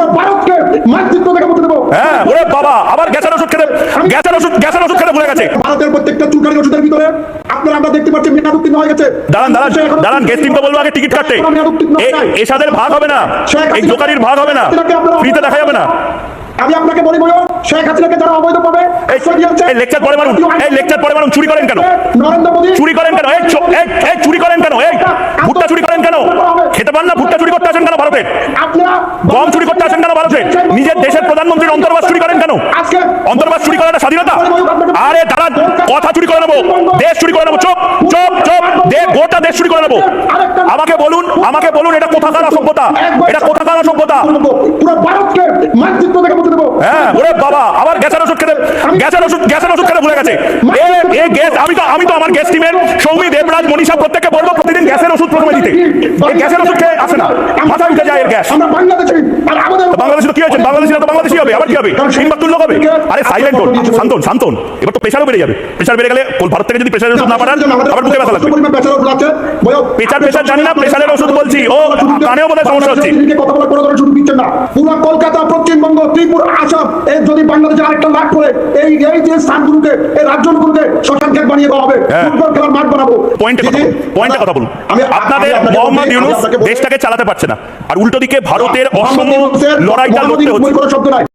পুরো ভারতকে মানচিত্র দেখে মুছে দেবো। হ্যাঁ ওরে বাবা আবার গ্যাসের ওষুধ খেতে গ্যাসের ওষুধ গ্যাসের ওষুধ খেতে ভুলে গেছে। ভারতের প্রত্যেকটা চুলকানি ওষুধের ভিতরে আপনারা আমরা দেখতে পাচ্ছি মেয়াদ হয়ে গেছে। দাঁড়ান দাঁড়ান দাঁড়ান গেস্ট টিমকে বলব আগে টিকিট কাটতে। এসাদের ভাগ হবে না। এই জোকারির ভাগ হবে না। ফ্রিতে দেখা যাবে না। আমি আপনাকে বলি বলো শেখ হাসিনাকে যারা অবৈধভাবে আশ্রয় এই লেকচার পরে মারুন এই লেকচার পরে মারুন চুরি করেন কেন? নরেন্দ্র মোদী চুরি করেন কেন? এই এই এই চুরি করেন কেন? এই ভুট্টা চুরি করেন কেন? খেতে পান না? ভুট্টা চুরি করতে আছেন কেন ভারতে? আপনারা গম করতে কেন ভারতে? নিজের দেশের প্রধানমন্ত্রীর অন্তর্বাস চুরি করেন কেন? অন্তর্বাস চুরি করাটা স্বাধীনতা? আরে তারা কথা চুরি করে নেব। দেশ চুরি করে নেব। চোপ চোপ চোপ। গোটা দেশ চুরি করে নেব। আমাকে বলুন আমাকে বলুন এটা কোথাকার অসভ্যতা? এটা কোথাকার অসভ্যতা? বাবা আবার গ্যাসের ওষুধ খেতে গ্যাসের ওষুধ গ্যাসের ওষুধ খেতে ভুলে গেছে গ্যাস আমি তো আমি তো আমার গ্যাস টিমের সৌমি দেবরাজ মনীষা প্রত্যেককে বলব প্রতিদিন গ্যাসের ওষুধ প্রথমে দিতে এই গ্যাসের ওষুধ খেয়ে আসে না মাথা উঠে যায় এর গ্যাস আমরা বাংলাদেশি আর আমাদের বাংলাদেশে তো কি হয়েছে বাংলাদেশে তো বাংলাদেশি হবে আবার কি হবে তিনবার তুল্য হবে আরে সাইলেন্ট হোন শান্তন শান্তন এবার তো প্রেশারও বেড়ে যাবে প্রেশার বেড়ে গেলে ভারত থেকে যদি প্রেশারের ওষুধ না পাঠান আবার বুকে ব্যথা লাগবে প্রেশার প্রেশার জানি না প্রেশারের ওষুধ বলছি ও কানেও বোধহয় সমস্যা হচ্ছে কথা বলার কোনো সুযোগ দিচ্ছেন না পুরো কলকাতা পশ্চিমবঙ্গ ত্রিপুরা আসাম এই যদি বাংলাদেশে আরেকটা করে এই এই যে স্থানগুলোকে এই রাজ্যগুলোকে শ্মশান বানিয়ে দেওয়া হবে হ্যাঁ। ফুটবল খেলার মাঠ বানাবো। পয়েন্টে কথা পয়েন্টে কথা বলুন। আমি আপনাদের মোহাম্মদ ইউনুস দেশটাকে চালাতে পারছে না। আর উল্টো দিকে ভারতের অসম লড়াইটা লড়তে হচ্ছে।